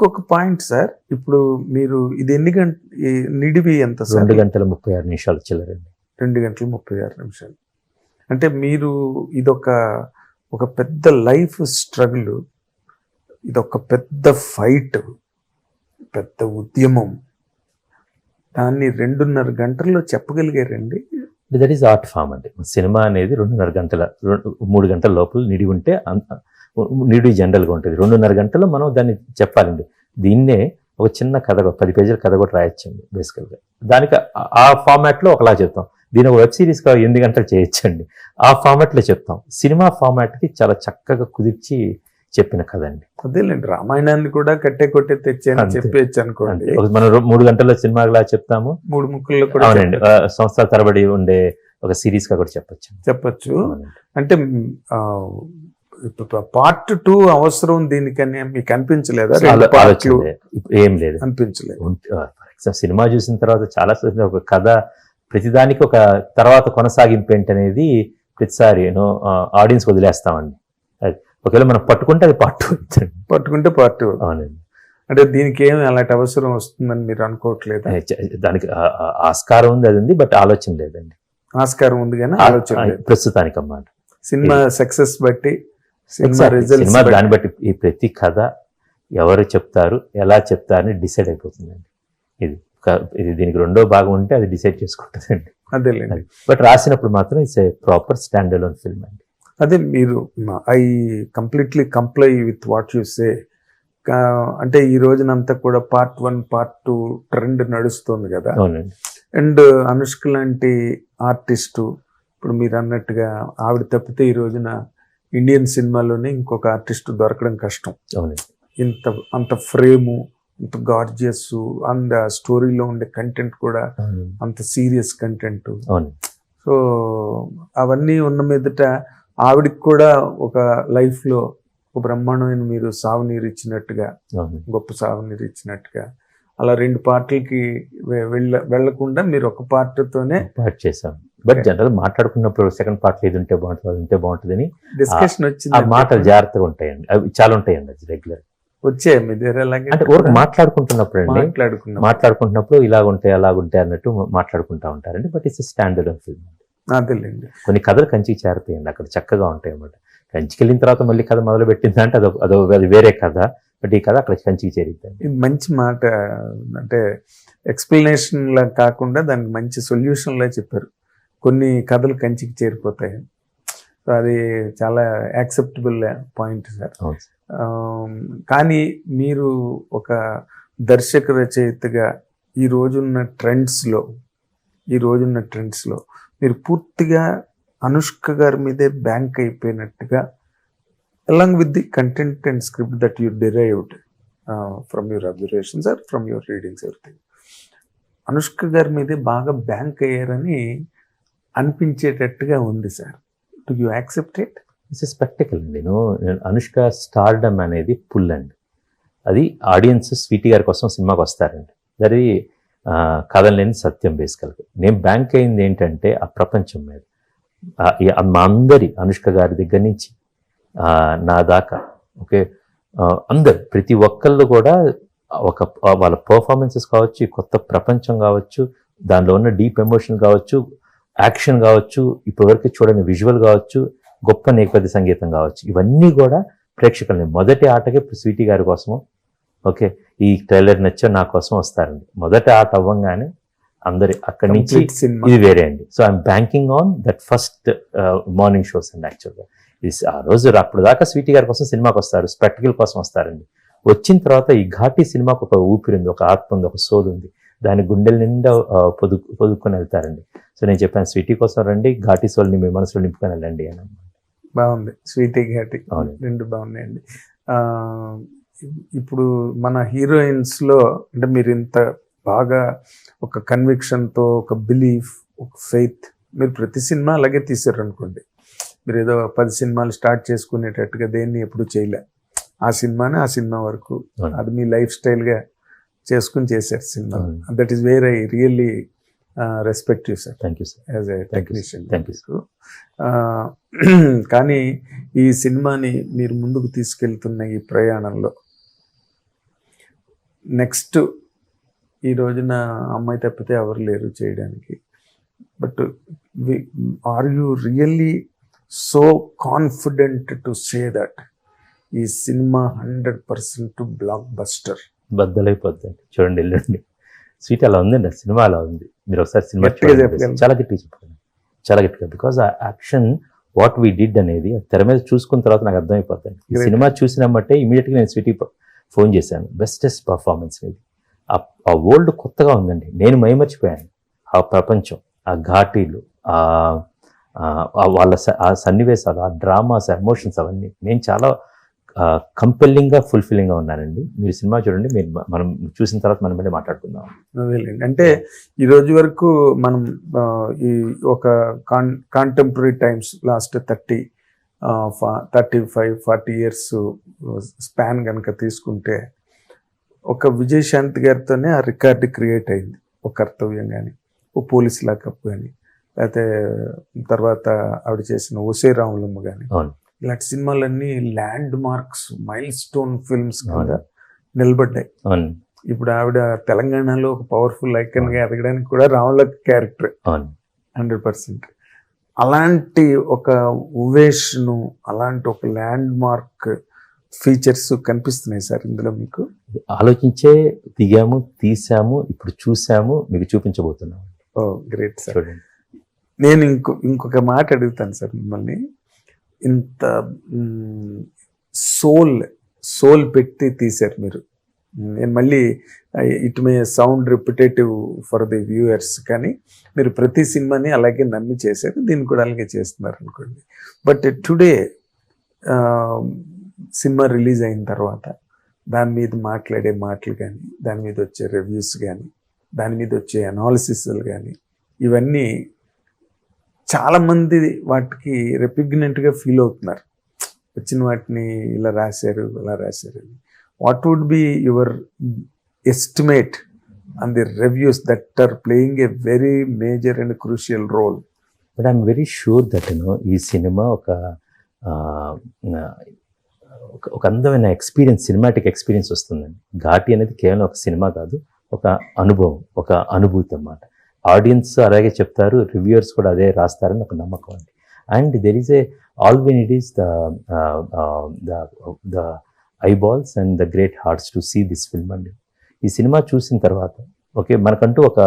ఇంకొక point sir ఇప్పుడు మీరు ఇది ఎన్ని గంట నిడివి ఎంత సార్? రెండు గంటల ముప్పై ఆరు నిమిషాలు చిల్లరండి. రెండు గంటల ముప్పై ఆరు నిమిషాలు. అంటే మీరు ఇదొక ఒక పెద్ద లైఫ్ స్ట్రగుల్ ఇదొక పెద్ద ఫైట్ పెద్ద ఉద్యమం. దాన్ని రెండున్నర గంటల్లో చెప్పగలిగారండి? దట్ ఈస్ ఆర్ట్ ఫామ్ అండి. సినిమా అనేది రెండున్నర గంటల మూడు గంటల లోపల నిడి ఉంటే నిడి జనరల్గా ఉంటుంది. రెండున్నర గంటల్లో మనం దాన్ని చెప్పాలండి. దీన్నే ఒక చిన్న కథ పది పేజీల కథ కూడా రాయొచ్చండి బేసికల్గా. దానికి ఆ- ఫార్మాట్లో ఒకలా చెప్తాం. దీని ఒక వెబ్ సిరీస్గా ఎనిమిది గంటలు చేయొచ్చండి. ఆ ఫార్మాట్లో చెప్తాం. సినిమా ఫార్మాట్కి చాలా చక్కగా కుదిర్చి చెప్పిన కథ అండి అదేలేండి. రామాయణాన్ని కూడా కట్టే కొట్టే తెచ్చాను. చెప్పేయచ్చు అనుకోండి. మనం మూడు గంటల్లో సినిమాలా చెప్తాము? మూడు ముక్కల్లో కూడా అవునండి. సంవత్సరాల తరబడి ఉండే ఒక సిరీస్గా కూడా చెప్పొచ్చు. చెప్పచ్చు. అంటే పార్ట్ టూ అవసరం దీనికని మీకు అనిపించలేదా? ఏం లేదు. అనిపించలేదు. సినిమా చూసిన తర్వాత చాలా ఒక కథ ప్రతిదానికి ఒక తర్వాత కొనసాగింపు ఏంటి అనేది ప్రతిసారి యూనో ఆడియన్స్ వదిలేస్తామండి. ఒకవేళ మనం పట్టుకుంటే అది అవుతుంది. పట్టుకుంటే పార్ట్ టూ అవునండి. అంటే దీనికి ఏం అలాంటి అవసరం వస్తుందని మీరు అనుకోవట్లేదు? దానికి ఆస్కారం ఉంది అది ఉంది బట్ ఆలోచన లేదండి. ఆస్కారం ఉంది కానీ ఆలోచన ప్రస్తుతానికి అన్నమాట సినిమా సక్సెస్ బట్టి సినిమా దాన్ని బట్టి ఈ ప్రతి కథ ఎవరు చెప్తారు ఎలా చెప్తారని డిసైడ్ అయిపోతుందండి. ఇది ఇది దీనికి రెండో భాగం ఉంటే అది డిసైడ్ చేసుకుంటుందండి. అదేలేండి. బట్ రాసినప్పుడు మాత్రం it's a proper stand alone film అండి. అదే మీరు I completely comply with what you say. అంటే ఈ రోజునంతా కూడా part one part two trend నడుస్తుంది కదా. అవునండి. అండ్ అనుష్క లాంటి ఆర్టిస్టు ఇప్పుడు మీరు అన్నట్టుగా ఆవిడ తప్పితే ఈ రోజున ఇండియన్ సినిమాలోనే ఇంకొక ఆర్టిస్ట్ దొరకడం కష్టం. ఇంత అంత ఫ్రేము అంత గార్జియస్ అండ్ స్టోరీలో ఉండే కంటెంట్ కూడా అంత సీరియస్ కంటెంట్ సో అవన్నీ ఉన్న మీదట ఆవిడకి కూడా ఒక లైఫ్లో ఒక బ్రహ్మాండమైన మీరు సాగునీరు ఇచ్చినట్టుగా గొప్ప సాగునీరు ఇచ్చినట్టుగా అలా రెండు పార్టీలకి వెళ్ళ వెళ్ళకుండా మీరు ఒక పార్టీతోనే పార్ట్ చేసాం బట్. జనరల్ మాట్లాడుకున్నప్పుడు సెకండ్ పార్ట్ ఇది ఉంటే బాగుంటుంది అది ఉంటే బాగుంటుందని డిస్కషన్ ఆ వచ్చింది మాటలు జాగ్రత్తగా ఉంటాయండి. అవి చాలా ఉంటాయండి అది రెగ్యులర్ వచ్చే మీ దగ్గర అంటే ఊరికి మాట్లాడుకుంటున్నప్పుడు అండి మాట్లాడుకున్నాం. మాట్లాడుకుంటున్నప్పుడు ఇలాగుంటాయి అలాగుంటాయి అన్నట్టు మాట్లాడుకుంటా ఉంటారండి. But it's standard of film అదేలేండి. కొన్ని కథలు కంచికి చేరతాయండి. అక్కడ చక్కగా ఉంటాయి అన్నమాట కంచికి వెళ్ళిన తర్వాత మళ్ళీ కథ మొదలు పెట్టిందంటే అదో అదో అది వేరే కథ. బట్ ఈ కథ అక్కడ కంచికి ఇది మంచి మాట అంటే ఎక్స్ప్లెనేషన్ లా కాకుండా దానికి మంచి సొల్యూషన్ లా చెప్పారు. కొన్ని కథలు కంచికి చేరిపోతాయి. సో అది చాలా యాక్సెప్టబుల్ పాయింట్ సార్. కానీ మీరు ఒక దర్శక రచయితగా ఈ రోజున్న ట్రెండ్స్లో ఈ రోజున్న ట్రెండ్స్లో మీరు పూర్తిగా అనుష్క గారి మీదే బ్యాంక్ అయిపోయినట్టుగా along with the content and script that you uh, from your observations or ఫ్రమ్ your readings everything. అనుష్క గారి మీదే బాగా బ్యాంక్ అయ్యారని అనిపించేటట్టుగా ఉంది sir to you accept it it's spectacle అండి నేను అనుష్క స్టార్డమ్ అనేది పుల్ అండి అది ఆడియన్స్ స్వీటీ గారి కోసం సినిమాకి వస్తారండి అది కథలేని సత్యం బేసికల్గా నేను బ్యాంక్ అయింది ఏంటంటే ఆ ప్రపంచం మీద మా అందరి అనుష్క గారి దగ్గర నుంచి నా దాకా. ఓకే? అందరు ప్రతి ఒక్కళ్ళు కూడా ఒక వాళ్ళ పర్ఫార్మెన్సెస్ కావచ్చు కొత్త ప్రపంచం కావచ్చు దానిలో ఉన్న డీప్ ఎమోషన్ కావచ్చు యాక్షన్ కావచ్చు ఇప్పటివరకు చూడని విజువల్ కావచ్చు గొప్ప నేపథ్య సంగీతం కావచ్చు. ఇవన్నీ కూడా ప్రేక్షకులని మొదటి ఆటకే స్వీటీ గారి కోసము ఓకే? ఈ ట్రైలర్ నచ్చో నా కోసం వస్తారండి. మొదటి ఆట అవ్వంగానే అందరి అక్కడి నుంచి ఇది వేరే అండి. So I'm banking on that first morning shows అండి యాక్చువల్గా ఆ రోజు అప్పుడు దాకా స్వీటీ గారి కోసం సినిమాకి వస్తారు స్పెక్టికల్ కోసం వస్తారండి. వచ్చిన తర్వాత ఈ ఘాటీ సినిమాకు ఒక ఊపిరి ఉంది ఒక ఆత్మ ఉంది ఒక సోల్ ఉంది. దాని గుండెల నిండా పొదు పొదుక్కొని వెళ్తారండి. సో నేను చెప్పాను స్వీటీ కోసం రండి ఘాటీ సోల్ని మీ మనసులో నింపుకొని వెళ్ళండి అని బాగుంది. స్వీటీ ఘాటి అవును. రెండు బాగున్నాయండి. ఇప్పుడు మన హీరోయిన్స్లో అంటే మీరు ఇంత బాగా ఒక కన్విక్షన్తో ఒక బిలీఫ్ ఒక ఫెయిత్ మీరు ప్రతి సినిమా అలాగే తీసారు అనుకోండి మీరు ఏదో పది సినిమాలు స్టార్ట్ చేసుకునేటట్టుగా దేన్ని ఎప్పుడు చేయలే. ఆ సినిమానే ఆ సినిమా వరకు. అది మీ లైఫ్ స్టైల్గా చేసుకుని చేశారు cinema. That is where I really respect you sir thank you sir as a you, technician Thank you, కానీ ఈ సినిమాని మీరు ముందుకు తీసుకెళ్తున్న ఈ ప్రయాణంలో నెక్స్ట్ ఈ రోజున అమ్మాయి తప్పితే ఎవరు లేరు చేయడానికి. But are you really so confident to say that ఈ cinema hundred percent blockbuster బద్దలైపోద్దండి. చూడండి ఎల్లుండి స్వీట్ అలా ఉందండి ఆ సినిమా అలా ఉంది. మీరు ఒకసారి సినిమా. చాలా గట్టిగా చెప్పండి చాలా గట్టిగా. బికాజ్ ఆ యాక్షన్ వాట్ వీ డిడ్ అనేది తెర మీద చూసుకున్న తర్వాత నాకు అర్థమైపోతుంది ఈ. సినిమా చూసిన బట్టే ఇమీడియట్గా నేను స్వీటీ ఫోన్ చేశాను. బెస్టెస్ట్ పర్ఫార్మెన్స్ ఇది. ఆ- వరల్డ్ కొత్తగా ఉందండి. నేను మైమర్చిపోయాను. ఆ ప్రపంచం ఆ ఘాటీలు ఆ వాళ్ళ స- ఆ సన్నివేశాలు ఆ డ్రామాస్ ఎమోషన్స్ అవన్నీ నేను చాలా కంపెల్లింగ్గా ఫుల్ఫిల్లింగ్గా ఉన్నానండి. మీరు సినిమా చూడండి మీరు మనం చూసిన తర్వాత మనం మళ్ళీ మాట్లాడుకుందాం. అంటే ఈ రోజు వరకు మనం ఈ ఒక con contemporary times last thirty thirty five forty years span కనుక తీసుకుంటే ఒక విజయశాంతి గారితోనే ఆ రికార్డు క్రియేట్ అయింది. ఒక కర్తవ్యం కానీ ఓ పోలీస్ లాకప్ కానీ లేకపోతే తర్వాత ఆవిడ చేసిన ఒసే రాములమ్మ కానీ ఇలాంటి సినిమాలన్నీ landmarks milestone films కింద. నిలబడ్డాయి. ఇప్పుడు ఆవిడ తెలంగాణలో ఒక పవర్ఫుల్ ఐకన్గా ఎదగడానికి కూడా రాముల క్యారెక్టర్ హండ్రెడ్ పర్సెంట్. అలాంటి ఒక ఉవేష్ను అలాంటి ఒక ల్యాండ్ మార్క్ ఫీచర్స్ కనిపిస్తున్నాయి సార్ ఇందులో మీకు? ఆలోచించే దిగాము తీసాము ఇప్పుడు చూసాము మీకు చూపించబోతున్నాం. Oh great sir. నేను ఇంకో ఇంకొక మాట అడుగుతాను సార్ మిమ్మల్ని. ఇంత సోల్ సోల్ పెట్టి తీశారు మీరు. నేను మళ్ళీ it may sound repetitive for the viewers కానీ మీరు ప్రతి సినిమాని అలాగే నమ్మి చేశారు దీన్ని కూడా అలాగే చేస్తున్నారు అనుకోండి. బట్ టుడే సినిమా రిలీజ్ అయిన తర్వాత దాని మీద మాట్లాడే మాటలు కానీ దాని మీద వచ్చే రివ్యూస్ కానీ దాని మీద వచ్చే అనాలిసిస్లు కానీ ఇవన్నీ చాలామంది వాటికి రెపిగ్నెంట్గా ఫీల్ అవుతున్నారు. వచ్చిన వాటిని ఇలా రాశారు ఇలా రాశారు. What would be your estimate and the reviews that are playing a very major and crucial role but I'm very sure that you know ఈ సినిమా ఒక ఒక- ఒక అందమైన ఎక్స్పీరియన్స్ సినిమాటిక్ ఎక్స్పీరియన్స్ వస్తుందండి. ఘాటి అనేది కేవలం ఒక సినిమా కాదు ఒక అనుభవం ఒక అనుభూతి అన్నమాట. ఆడియన్స్ అలాగే చెప్తారు రివ్యూయర్స్ కూడా అదే రాస్తారని ఒక నమ్మకం అండి. And there is a all win it is the the eyeballs and the great hearts to see this film అండి. ఈ సినిమా చూసిన తర్వాత ఓకే మనకంటూ ఒక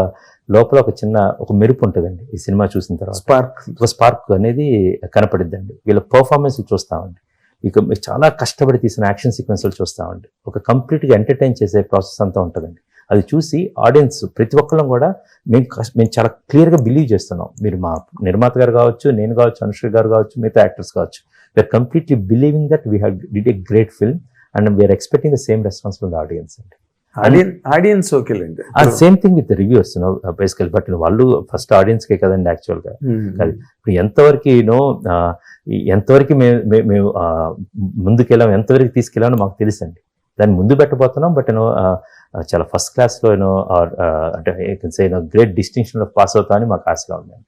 లోపల ఒక చిన్న ఒక మెరుపు ఉంటుందండి ఈ సినిమా చూసిన తర్వాత. స్పార్క్. ఒక స్పార్క్ అనేది కనపడిద్దండి. వీళ్ళ పర్ఫార్మెన్స్ చూస్తామండి. ఇక చాలా కష్టపడి తీసిన యాక్షన్ సీక్వెన్స్లు చూస్తామండి. ఒక కంప్లీట్గా ఎంటర్టైన్ చేసే ప్రాసెస్ అంతా ఉంటుందండి. అది చూసి ఆడియన్స్ ప్రతి ఒక్కళ్ళం కూడా మేము మేము చాలా క్లియర్గా బిలీవ్ చేస్తున్నాం. మీరు మా నిర్మాత గారు కావచ్చు నేను కావచ్చు అనుష్క గారు కావచ్చు మిగతా యాక్టర్స్ కావచ్చు. We're completely believing that we have did a great film and we're expecting the same response from the audience అండి. ఆడియన్స్ ఓకేలేండి. ఆ same thing with reviews basically but వాళ్ళు ఫస్ట్ ఆడియన్స్కే కదండి యాక్చువల్గా Hmm. అది ఇప్పుడు ఎంతవరకు యూనో ఎంతవరకు మేము మేము ఆ, ముందుకెళ్ళాం ఎంతవరకు తీసుకెళ్ళామో మాకు తెలుసండి. దాన్ని ముందు పెట్టబోతున్నాం బట్ యూనో చాలా ఫస్ట్ క్లాస్లో యూనో అంటే సే గ్రేట్ డిస్టింక్షన్లో పాస్ అవుతా అని మాకు ఆశగా ఉందండి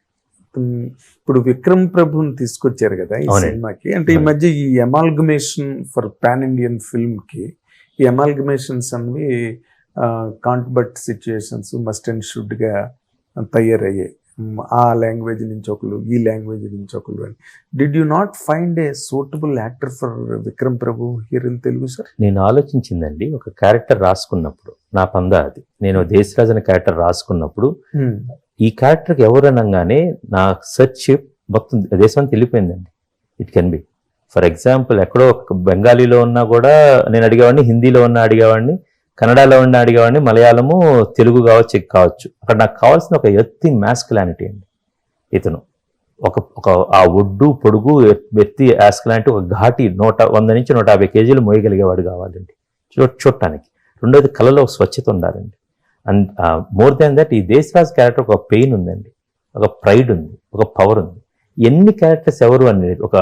ఇప్పుడు విక్రమ్ ప్రభుని తీసుకొచ్చారు కదా ఈ. సినిమాకి అంటే ఈ. మధ్య ఈ ఎమాల్గమేషన్ ఫర్ పాన్ ఇండియన్ ఫిల్మ్కి ఈ ఎమాల్గమేషన్స్ అన్ని can't but situations must and షుడ్గా తయారయ్యాయి ఆ లాంగ్వేజ్ నుంచి ఒకరు ఈ లాంగ్వేజ్ నుంచి ఒకరు అని. Did you not find a suitable actor for Vikram Prabhu here in Telugu sir నేను ఆలోచించిందండి ఒక క్యారెక్టర్ రాసుకున్నప్పుడు నా పందా అది. నేను దేశరాజ్ అనే క్యారెక్టర్ రాసుకున్నప్పుడు ఈ క్యారెక్టర్కి ఎవరు అనగానే నా సెర్చ్ మొత్తం దేశం వెళ్ళిపోయిందండి. It can be for example ఎక్కడో ఒక బెంగాలీలో ఉన్నా కూడా నేను అడిగేవాడిని హిందీలో ఉన్న అడిగేవాడిని కన్నడలో ఉన్న అడిగేవాడిని మలయాళము తెలుగు కావచ్చు చెక్ కావచ్చు. అక్కడ నాకు కావాల్సిన ఒక ఎత్తి మ్యాస్కులానిటీ అండి. ఇతను ఒక ఒక ఆ ఒడ్డు పొడుగు ఎత్తి యాస్కులాంటి ఒక ఘాటి నూట వంద నుంచి నూట యాభై కేజీలు మోయగలిగేవాడు కావాలండి. చూ చూడటానికి. రెండోది కళలో ఒక స్వచ్ఛత ఉండాలండి. అండ్ మోర్ దాన్ దట్ ఈ దేశరాజ్ క్యారెక్టర్ ఒక పెయిన్ ఉందండి. ఒక ప్రైడ్ ఉంది ఒక పవర్ ఉంది. ఎన్ని క్యారెక్టర్స్ ఎవరు అనేది ఒక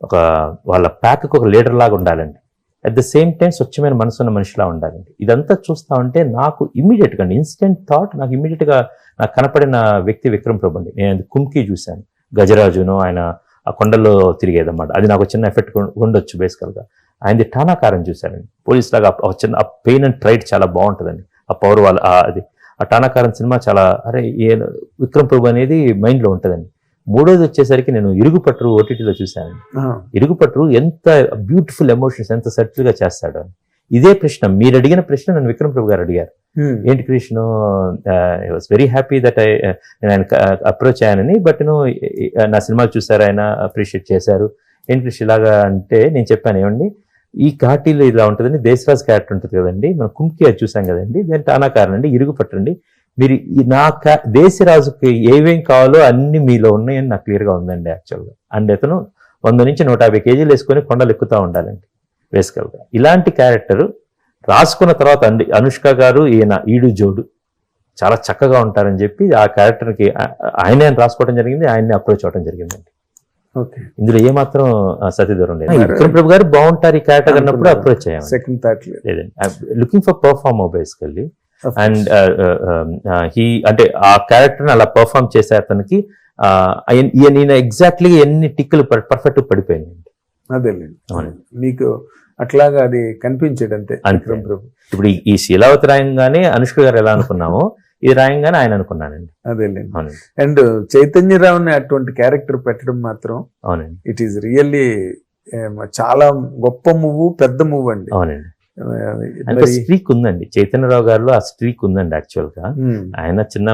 ఒక వాళ్ళ ప్యాక్కి ఒక లీడర్ లాగా ఉండాలండి. అట్ ద సేమ్ టైం స్వచ్ఛమైన మనసు ఉన్న మనిషిలా ఉండాలండి. ఇదంతా చూస్తా ఉంటే నాకు ఇమీడియట్గా అండి ఇన్స్టెంట్ థాట్ నాకు ఇమీడియట్గా నాకు కనపడిన వ్యక్తి విక్రమ్ ప్రభు అండి. నేను కుమ్కి చూశాను. గజరాజును ఆయన ఆ కొండల్లో తిరిగేదన్నమాట. అది నాకు చిన్న ఎఫెక్ట్ ఉండొచ్చు బేసికల్గా ఆయనది టానాకారం చూశానండి. పోలీస్ లాగా చిన్న ఆ పెయిన్ అండ్ ప్రైడ్ చాలా బాగుంటుందండి. ఆ పవర్ వాళ్ళ ఆ అది ఆ టానాకారం సినిమా చాలా అరే ఏ విక్రమ్ ప్రభు అనేది మైండ్లో ఉంటుందండి. మూడోది వచ్చేసరికి నేను ఇరుగుపట్టు ఓటీటీలో చూశాను. ఇరుగుపట్టు ఎంత బ్యూటిఫుల్ ఎమోషన్స్ ఎంత సటిల్గా చేస్తాడు అని. ఇదే ప్రశ్న మీరు అడిగిన ప్రశ్న నన్ను విక్రమ్ ప్రభు గారు అడిగారు. ఏంటి Krishna? I was very happy that I ఆయన అప్రోచ్ అయ్యానని బట్ నేను నా సినిమాలు చూసారు ఆయన అప్రిషియేట్ చేశారు. ఏంటి కృష్ణ ఇలాగా అంటే నేను చెప్పాను ఏమండి? ఈ ఘాటీలో ఇలా ఉంటుందండి దేశరాజ్ క్యారెక్టర్ ఉంటుంది కదండి మనం కుంకి అది చూసాం కదండి దాని టానాకారం అండి ఇరుగు పట్టండి మీరు ఈ నా దేశరాజుకి ఏమేం కావాలో అన్ని మీలో ఉన్నాయని నాకు క్లియర్గా ఉందండి యాక్చువల్గా అండ్ అతను వంద నుంచి నూట యాభై కేజీలు వేసుకొని కొండలు ఎక్కుతూ ఉండాలండి వేసుకెళ్తా ఇలాంటి క్యారెక్టర్ రాసుకున్న తర్వాత అండి అనుష్క గారు ఈయన ఈడు జోడు చాలా చక్కగా ఉంటారని చెప్పి ఆ క్యారెక్టర్కి ఆయనే రాసుకోవడం జరిగింది ఆయన్ని అప్రోచ్ అవ్వడం జరిగిందండి. ఓకే. ఇందులో ఏమాత్రం సతీదూరం లేదు. విక్రమ్ ప్రభు గారు బాగుంటారు ఈ క్యారెక్టర్ అన్నప్పుడు అప్రోచ్ అయ్యాము సెకండ్ థాట్ లేదండి. Looking for perform basically and he అంటే ఆ క్యారెక్టర్ అలా పర్ఫామ్ చేసే అతనికి ఈయన ఎగ్జాక్ట్లీ ఎన్ని టిక్కులు పర్ఫెక్ట్ పడిపోయింది. అదేలేండి. మీకు అట్లాగా అది కనిపించేది అంతే. విక్రమ్ ప్రభు. ఇప్పుడు ఈ- శీలావతి రాయంగానే అనుష్క గారు ఎలా అనుకున్నామో ఇది రాయంగానే ఆయన అనుకున్నానండి అదేలేండి. అవునండి. అండ్ చైతన్యరావుని అటువంటి క్యారెక్టర్ పెట్టడం మాత్రం అవునండి. ఇట్ ఈస్ రియల్లీ చాలా గొప్ప మూవ్ పెద్ద మూవ్ అండి. అవునండి. అంటే స్ట్రీక్ ఉందండి చైతన్యరావు గారిలో ఆ స్ట్రీక్ ఉందండి యాక్చువల్గా ఆయన చిన్న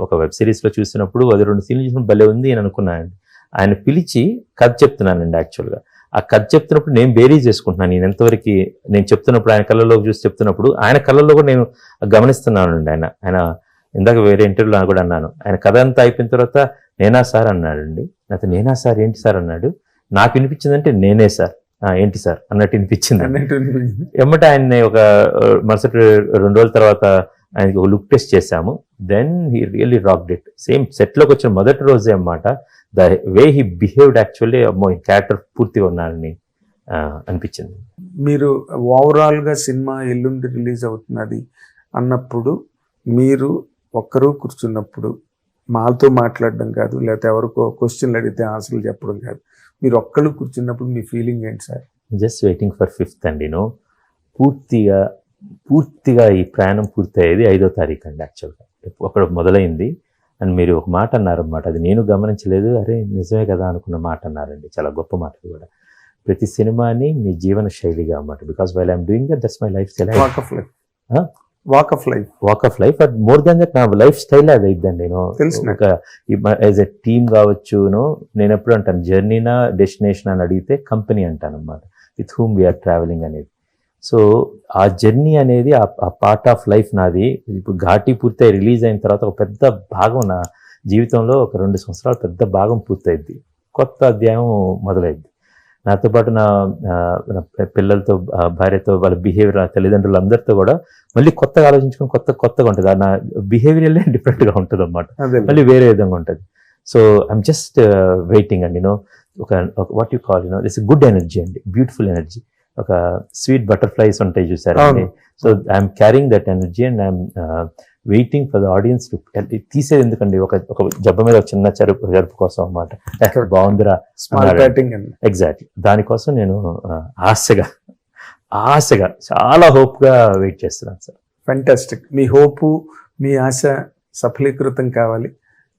ఒక వెబ్ సిరీస్లో చూసినప్పుడు అది రెండు సీన్లు చూసినప్పుడు భలే ఉంది అని అనుకున్నానండి. ఆయన పిలిచి కథ చెప్తున్నానండి యాక్చువల్గా ఆ కథ చెప్తున్నప్పుడు నేను బేరీ చేసుకుంటున్నాను. నేను ఎంతవరకు నేను చెప్తున్నప్పుడు ఆయన కళ్ళలో చూసి చెప్తున్నప్పుడు ఆయన కళ్ళల్లో కూడా నేను గమనిస్తున్నానండి ఆయన. ఆయన ఇందాక వేరే ఇంటర్వ్యూలో కూడా అన్నాను. ఆయన కథ అంతా అయిపోయిన తర్వాత నేనా సార్ అన్నాడండి. నాతో నేనా సార్? ఏంటి సార్? అన్నాడు. నాకు వినిపించిందంటే నేనే సార్. "ఆ, ఏంటి సార్? అన్నట్టు వినిపించింది. ఎమ్మట ఆయన్ని ఒక మరుసటి రెండు రోజుల తర్వాత ఆయనకి ఒక లుక్ టెస్ట్ చేశాము. Then he really rocked it same సెట్లోకి వచ్చిన మొదటి రోజే అన్నమాట. The way he behaved actually అమ్మో క్యారెక్టర్ పూర్తిగా ఉన్నానని అనిపించింది. మీరు ఓవరాల్గా సినిమా ఎల్లుండి రిలీజ్ అవుతున్నది అన్నప్పుడు మీరు ఒక్కరు కూర్చున్నప్పుడు మాతో మాట్లాడడం కాదు లేకపోతే ఎవరికో క్వశ్చన్లు అడిగితే ఆన్సర్లు చెప్పడం కాదు. మీరు ఒక్కరు కూర్చున్నప్పుడు మీ ఫీలింగ్ ఏంటి sir? Just waiting for fifth అండి నో? పూర్తిగా పూర్తిగా ఈ ప్రయాణం పూర్తయ్యేది ఐదో తారీఖు అండి యాక్చువల్గా అక్కడ మొదలైంది. అండ్ మీరు ఒక మాట అన్నారన్నమాట. అది నేను గమనించలేదు. అరే నిజమే కదా అనుకున్న మాట అన్నారండి. చాలా గొప్ప మాట కూడా. ప్రతి సినిమాని మీ జీవన శైలిగా అన్నమాట. Because while I'm doing that that's my life style walk of life? Walk of life but more than that నా లైఫ్ స్టైల్ అది అయిద్దండి నేను. ఒక యాజ్ ఎ టీమ్ కావచ్చు నేను ఎప్పుడు అంటాను జర్నీనా డెస్టినేషన్ అని అడిగితే కంపెనీ అంటాను అనమాట with whom we are travelling అనేది. సో ఆ జర్నీ అనేది ఆ పార్ట్ ఆఫ్ లైఫ్ నాది ఇప్పుడు ఘాటీ పూర్తయి రిలీజ్ అయిన తర్వాత ఒక పెద్ద భాగం నా జీవితంలో ఒక రెండు సంవత్సరాలు పెద్ద భాగం పూర్తయింది కొత్త అధ్యాయం మొదలైంది నాతో పాటు నా పిల్లలతో భార్యతో వాళ్ళ బిహేవియర్ నా తల్లిదండ్రులు అందరితో కూడా మళ్ళీ కొత్తగా ఆలోచించుకుని కొత్త కొత్తగా ఉంటుంది. నా బిహేవియర్ డిఫరెంట్గా ఉంటుంది అనమాట మళ్ళీ వేరే విధంగా ఉంటుంది. సో ఐఎమ్ జస్ట్ వెయిటింగ్ అండి నో ఒక what you call you know this good energy అండి. బ్యూటిఫుల్ ఎనర్జీ ఒక స్వీట్ బటర్ఫ్లైస్ ఉంటాయి చూసారు. So I'm carrying that energy and I'm waiting for the audience to తీసేది ఎందుకండి? ఒక ఒక జబ్బ మీద ఒక చిన్న చెరుపు జరుపు కోసం అన్నమాట. బాగుందిరా ఎగ్జాక్ట్లీ దానికోసం నేను ఆశగా ఆశగా చాలా హోప్గా వెయిట్ చేస్తున్నాను సార్ ఫెంటాస్టిక్ మీ హోపు మీ ఆశ సఫలీకృతం కావాలి.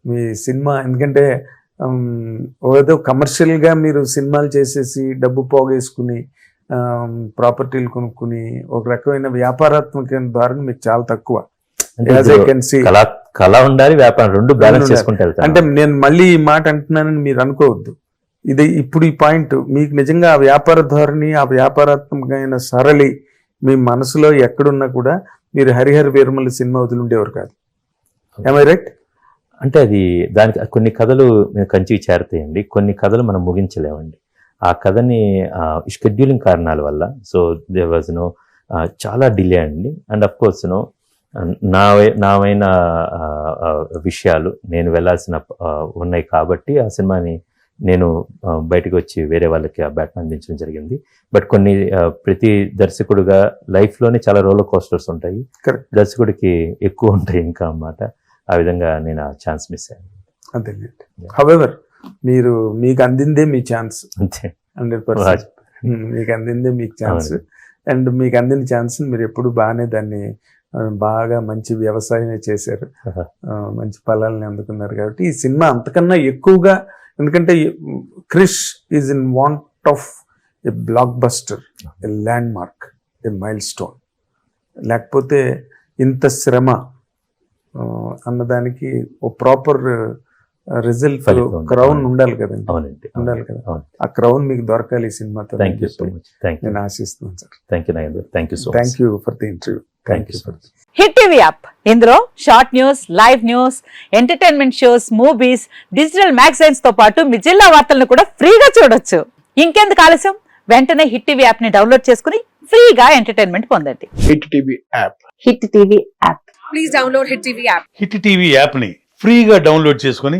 మీ సినిమా ఎందుకంటే ఏదో కమర్షియల్గా మీరు సినిమాలు చేసేసి డబ్బు పోగేసుకుని ప్రాపర్టీలు కొనుక్కుని ఒక రకమైన వ్యాపారాత్మక ధోరణి మీకు చాలా తక్కువ. కళ కళ ఉండాలి వ్యాపారం రెండు బ్యాలెన్స్. చేసుకుంటే అంటే నేను మళ్ళీ ఈ మాట అంటున్నానని మీరు అనుకోవద్దు. ఇది ఇప్పుడు ఈ పాయింట్ మీకు నిజంగా ఆ వ్యాపార ధోరణి ఆ వ్యాపారాత్మకమైన సరళి మీ మనసులో ఎక్కడున్నా కూడా మీరు హరిహర వీరమల్లి సినిమా వదిలిండేవారు కాదు. ఐ రైట్ అంటే అది దానికి కొన్ని కథలు కంచికి చేరతాయండి కొన్ని కథలు మనం ముగించలేమండి. ఆ కథని షెడ్యూలింగ్ కారణాల వల్ల సో దే వాజ్ నో చాలా డిలే అండి. అండ్ అఫ్ కోర్స్ నో నా నావైన విషయాలు నేను వెళ్ళాల్సిన ఉన్నాయి కాబట్టి ఆ సినిమాని నేను బయటకు వచ్చి వేరే వాళ్ళకి ఆ బ్యాట్ అందించడం జరిగింది. బట్ కొన్ని ప్రతి దర్శకుడుగా లైఫ్లోనే చాలా రోలర్ కోస్టర్స్ ఉంటాయి. దర్శకుడికి ఎక్కువ ఉంటాయి ఇంకా అన్నమాట. ఆ విధంగా నేను ఆ ఛాన్స్ మిస్ అయ్యాను. అంతేనండి. హవెవర్ మీరు మీకు అందిందే మీ ఛాన్స్. అంతే. Hundred percent. మీకు అందిందే మీకు ఛాన్స్. అండ్ మీకు అందిన ఛాన్స్ మీరు ఎప్పుడు బాగానే దాన్ని బాగా మంచి వ్యవసాయమే చేశారు. మంచి ఫలాలని అందుకున్నారు కాబట్టి ఈ సినిమా అంతకన్నా ఎక్కువగా ఎందుకంటే Krish is in want of a blockbuster a landmark a milestone లేకపోతే ఇంత శ్రమ అన్నదానికి ఓ ప్రాపర్ రిజల్ట్. క్రౌన్ ఉండాలి కదండి. అవునండి. ఉండాలి కదా. అవును ఆ క్రౌన్ మీకు దొరకాలి ఈ సినిమాతో thank you so much thank you నేను ఆశిస్తున్నాను sir. Thank you Nagendra thank you so much thank you for the interview thank you so much Hit TV app ఇందులో short news live news entertainment shows movies digital మ్యాగజైన్స్తో పాటు మీ జిల్లా వార్తలను కూడా ఫ్రీగా చూడొచ్చు. ఇంకెందుకు ఆలస్యం? వెంటనే హిట్ టీవీ యాప్ని డౌన్లోడ్ చేసుకుని ఫ్రీగా ఎంటర్టైన్మెంట్ పొందండి. Hit TV app Hit TV app please download Hit TV app. Hit TV యాప్ని ఫ్రీగా డౌన్లోడ్ చేసుకొని